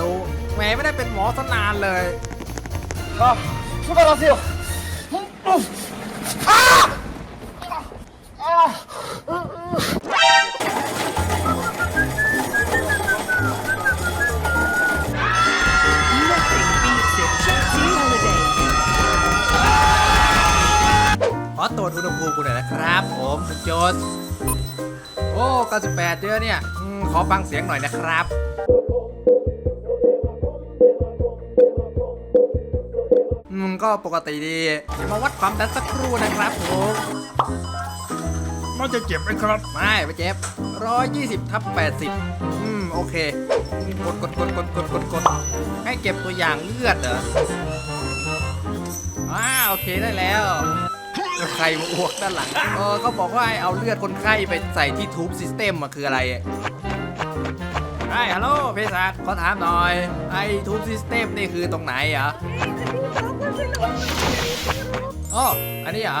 รู้แม่ไม่ได้เป็นหมอสนานเลยก็ช่วยเราสิขอตรวจอุณหภูมิกูหน่อยนะครับ ผมคุณโจทโอ้ 98เยอะเนี่ยขอฟังเสียงหน่อยนะครับ อืมก็ปกติดี เดี๋ยวมาวัดความดันสักครู่นะครับผมมันจะเจ็บไหมครับไม่ไปเจ็บ120ทับ80อืม โอเค กดกดกดกดกดกดกดให้เก็บตัวอย่างเลือดเหรออ่าโอเคได้แล้วแล้วใครมาอ้วกด้านหลัง เออเขาบอกว่าให้เอาเลือดคนไข้ไปใส่ที่ทูบซิสเต็มอะคืออะไรไอ้ฮัลโหลเภสัชขอถามหน่อย ไอ้ทูบซิสเต็มนี่คือตรงไหนอะ อ๋ออันนี้เหรอ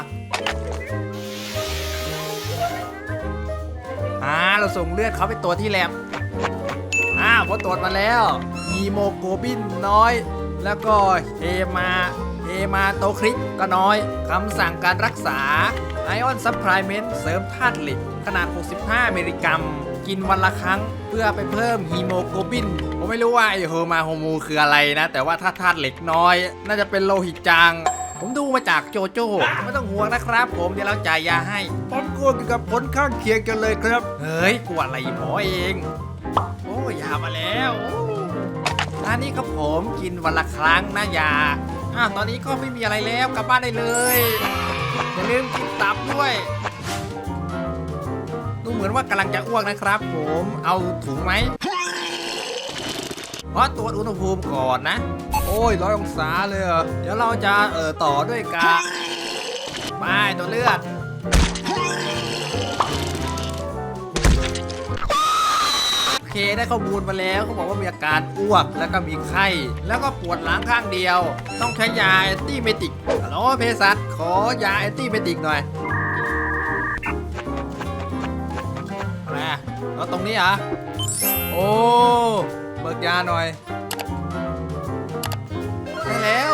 อ่าเราส่งเลือดเขาไปตรวจที่แลบอ่าพอตรวจมาแล้วฮีโมโกลบินน้อย แล้วก็เฮมาเฮมาโตคริกก็น้อยคำสั่งการรักษา ไอออนซัพพลายเมนต์เสริมธาตุเหล็ก ขนาด 65 มิลลิกรัม กินวันละครั้งเพื่อไปเพิ่มฮีโมโกลบิน ผมไม่รู้ว่าไอเฮอร์มาโฮมูคืออะไรนะ แต่ว่าถ้าธาตุเหล็กน้อย น่าจะเป็นโลหิตจาง ผมดูมาจากโจโจ้ไม่ต้องห่วงนะครับ ผมเดี๋ยวเราจ่ายยาให้ผมกลัวเกี่ยวกับผลข้างเคียงกันเลยครับ เฮ้ยกลัวอะไรหมอเอง โอ้ยามาแล้วอ้อันนี้ครับผมกินวันละครั้งนะยาอะตอนนี้ก็ไม่มีอะไรแล้วกลับบ้านได้เลย อย่าลืมกินตับด้วย ดูเหมือนว่ากำลังจะอ้วกนะครับ ผมเอาถุงไหมเพราะตรวจอุณหภูมิก่อนนะ โอ้ยร้อยองศาเลยเหรอเดี๋ยวเราจะเออต่อด้วยกาไปตัวเลือด เคได้ข้อมูลมาแล้วเขาบอกว่ามีอาการอ้วกแล้วก็มีไข้ แล้วก็ปวดหลังข้างเดียว ต้องใช้ยาแอนตี้เมติกฮัลโหลเภสัชขอยาแอนตี้เมติกหน่อยอะไรอะแล้วตรงนี้เหรอโอ้เบิกยาหน่อยได้แล้ว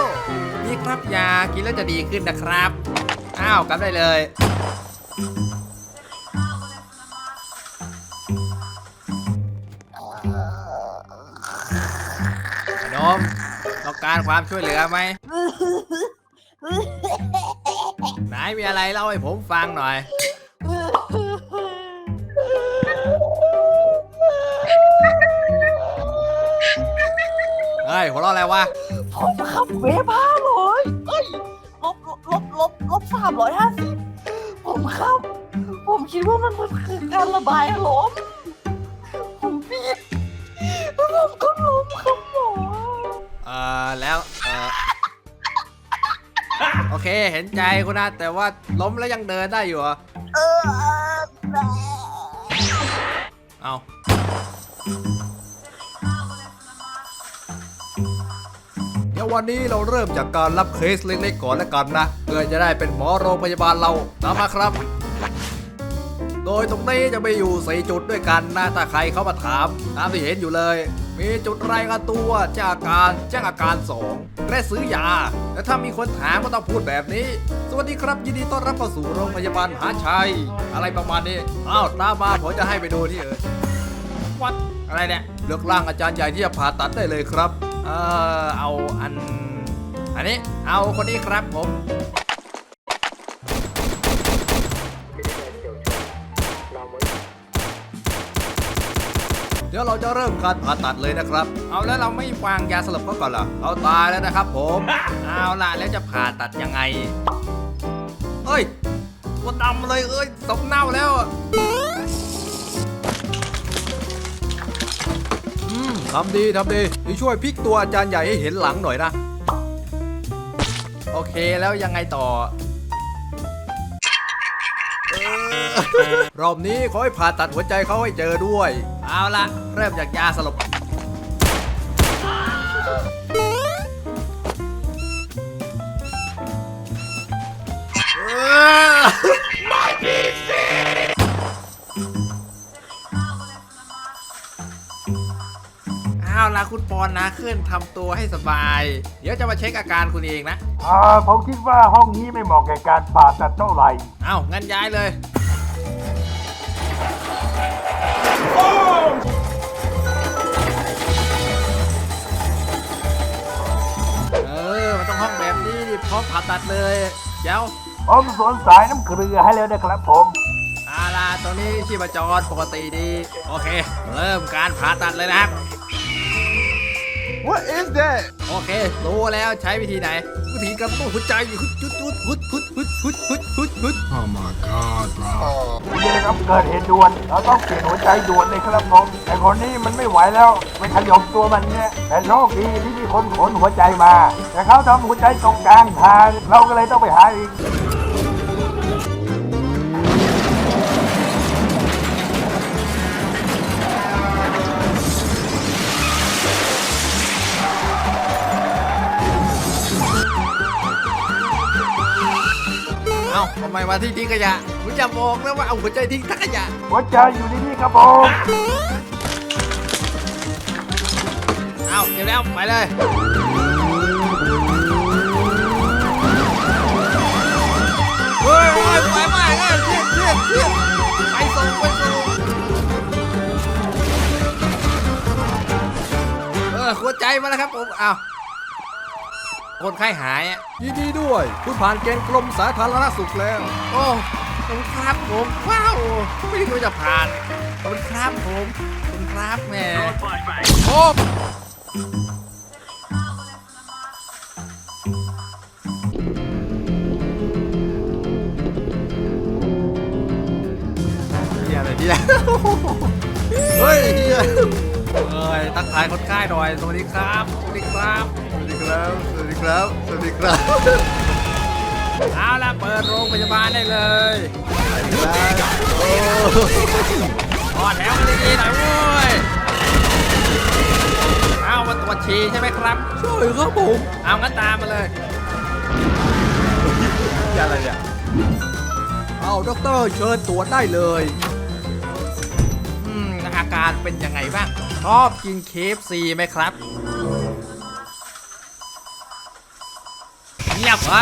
นี่ครับยากินแล้วจะดีขึ้นนะครับ อ้าวกลับได้เลย มต้องการความช่วยเหลือไหมไหนมีอะไรเล่าให้ผมฟังหน่อย เฮ้ยหัวเราะอะไรวะ ผมขับเวฟห้าร้อยเอ้ยลบลบลบลบลบสามร้อยห้าสิบผมขับ ผมคิดว่ามันมันคือการระบายอารมณ์ อ่อแล้วเอ่อโอเคเห็นใจคุณนะแต่ว่าล้มแล้วยังเดินได้อยู่เหรอเออเอาเดี๋ยววันนี้เราเริ่มจากการรับเคสเล็กๆก่อนแล้วกันนะเพื่อจะได้เป็นหมอโรงพยาบาลเราตามมาครับ โดยตรงนี้จะไปอยู่สี่จุดด้วยกันนะถ้าใครเข้ามาถาม ตามที่เห็นอยู่เลย มีจุดรายงานตัวแจ้งอาการแจ้งอาการสองและซื้อยา และถ้ามีคนถามก็ต้องพูดแบบนี้ สวัสดีครับยินดีต้อนรับเข้าสู่โรงพยาบาลมหาชัย อะไรประมาณนี้ อ้าวตามมาผมจะให้ไปดูที่อื่นวัดอะไรเนี่ยเลือกร่างอาจารย์ใหญ่ที่จะผ่าตัดได้เลยครับ เออเอาอัน อันนี้เอาคนนี้ครับผม เดี๋ยวเราจะเริ่มการผ่าตัดเลยนะครับ เอาแล้วเราไม่วางยาสลบเขาก่อนเหรอเอาตายแล้วนะครับผม เอาล่ะแล้วจะผ่าตัดยังไง เอ้ยตัวดำเลยเอ้ยศพเน่าแล้วอะอืมทำดีทำดีนี่ช่วยพลิกตัวอาจารย์ใหญ่ให้เห็นหลังหน่อยนะ โอเคแล้วยังไงต่อเอ รอบนี้ขอให้ผ่าตัดหัวใจเขาให้เจอด้วย เอาละเริ่มจากยาสลบเออล่ะคุณปอนนะขึ้นทำตัวให้สบาย เดี๋ยวจะมาเช็คอาการคุณเองนะ อ่าผมคิดว่าห้องนี้ไม่เหมาะแก่การผ่าตัดเท่าไหร่ เอ้างั้นย้ายเลย พร้อมผ่าตัดเลยเดี๋ยวผมสวนสายน้ำเกลือให้แล้วนะครับผมอาล่ะตรงนี้ชีพจรปกติดี โอเค เริ่มการผ่าตัดเลยนะครับ What is that โอเค รู้แล้วใช้วิธีไหน วิธีกระตุ้นหัวใจฮึดฮึดฮึดฮึดฮึดฮึดฮึดฮึดฮึดฮึด Oh my god, bro. นี่นะครับเกิดเหตุด่วนเราต้องเปลี่ยนหัวใจด่วนเลยครับผมแต่คนนี้มันไม่ไหวแล้วไม่ขยมตัวมันเนี่ยแต่โชคดีที่มีคนขนหัวใจมา แต่เขาทำหัวใจตรงกลางทางเราก็เลยต้องไปหาอีก ไมมาที่ทิ้งขยะคุณอย่าบอกนะว่าเอาหัวใจทิ้งถังขยะหัวใจอยู่ที่นี่ครับผมเอาเก็บแล้วไปเลยเฮ้ยเฮ้ยไปมากเลยเทียบเทียบเทียบไปส่งไปส่งเออหัวใจมาแล้วครับผมเอา คนไข้หายอะยินดีด้วย คุณผ่านเกณฑ์กรมสาธารณสุขแล้ว โอ้ขอบคุณครับผมว้าวไม่คิดว่าจะผ่านขอบคุณครับผมขอบคุณครับแหม่โอ้เฮียอะไรเฮียเฮ้ยเฮียเอ้ยทักทายคนไข้หน่อยสวัสดีครับสวัสดีครับสวัสดีครับสวัส ดีครับ สวัสดีครับเอาละเปิดโรงพยาบาลได้เลยโอ้พอแถวกันดีๆหน่อยเว้ยเอามาตรวจฉี่ใช่ไหมครับใช่ครับผมเอางั้นตามมาเลยอะไรเนี่ยเอาด็อกเตอร์เชิญตรวจได้เลยอืมอาการเป็นยังไงบ้าง ชอบกินเคฟซีไหมครับ เงีย บเหรอ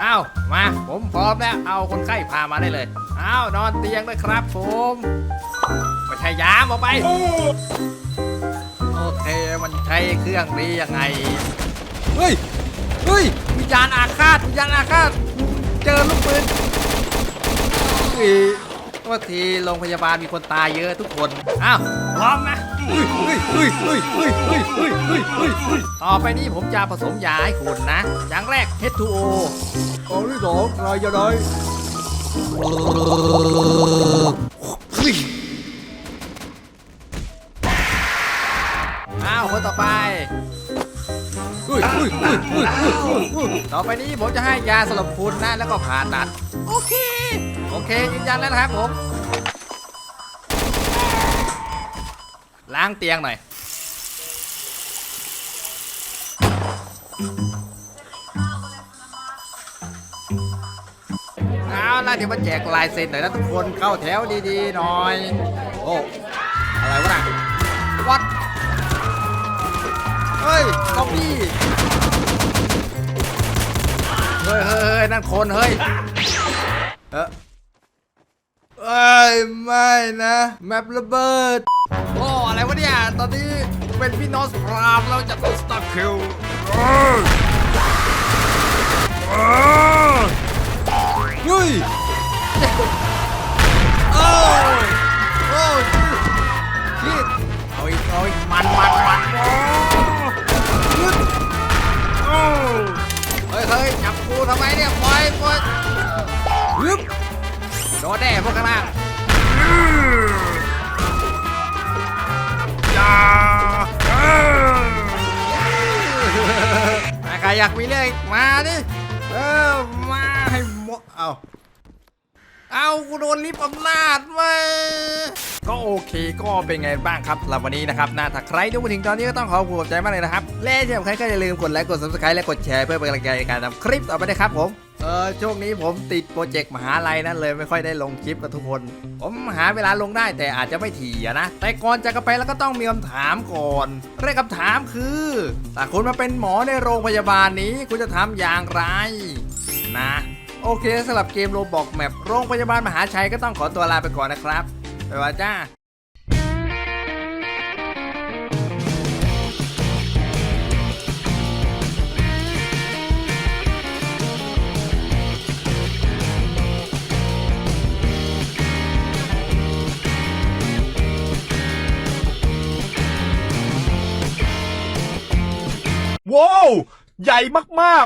เอามา ผมพร้อมแล้ว เอาคนไข้พามาได้เลยเอานอนเตียงด้วยครับผมไม่ใช่ยามออกไป โอเค มันใช้เครื่องนี้ยังไง เฮ้ย เฮ้ยวิญญาณอาฆาตวิญญาณอาฆาต เจอลูกปืน ว่าทีโรงพยาบาลมีคนตายเยอะทุกคน อ้าวลองนะต่อไปนี้ผมจะผสมยาให้คุณนะ อย่างแรก H2O ตอนที่สองอะไรจะได้อาวคนต่อไปต่อไปนี้ผมจะให้ยาสลบคุณนะ แล้วก็ผ่าตัด โอเค เคยืนยันแล้วนะครับผมล้างเตียงหน่อย เอาล่ะเดี๋ยวมาแจกลายเซ็นหน่อยนะทุกคนเข้าแถวดีๆหน่อย โอ้ อะไรวะน่ะวัดเฮ้ยซอมบี้เฮ้ยเฮ้ยเฮ้ยนั่นคน เฮ้ย เออ เอ้ยไม่นะ แมประเบิด โอ้อะไรวะเนี่ย ตอนนี้เป็นพี่นอสพรามแล้วจะต้องสตาร์คิวเฮ้ยโอ้โอ้ยชิดเอาอีกเอาอีกมันมันมันโอ้เฮ้ยเฮ้ยจับกูทำไมเนี่ยปล่อยปล่อย โดนแน่พวกข้างล่างอย่าใครอยากมีเรื่องอีกมาดิเออมาให้หมดเอาเอากูโดนลิฟต์อำนาจไว้ย ก็โอเคก็เป็นไงบ้างครับสำหรับวันนี้นะครับนะถ้าใครดูมาถึงตอนนี้ก็ต้องขอขอบใจมากเลยนะครับและที่สำคัญก็อย่าลืมกดไลค์กด subscribe และกดแชร์เพื่อเป็นกำลังใจในการทำคลิปต่อไปนะครับผมเออช่วงนี้ผมติดโปรเจกต์มหาลัยนั่นเลยไม่ค่อยได้ลงคลิปกับทุกคน ผมหาเวลาลงได้แต่อาจจะไม่ถี่นะ แต่ก่อนจะกันไปแล้วก็ต้องมีคำถามก่อนเรื่องคำถามคือถ้าคุณมาเป็นหมอในโรงพยาบาลนี้คุณจะทำอย่างไร นะ โอเคสำหรับเกมโรบอกแมปโรงพยาบาลมหาชัยก็ต้องขอตัวลาไปก่อนนะครับ ไปว่าจ้าว้าว ใหญ่มาก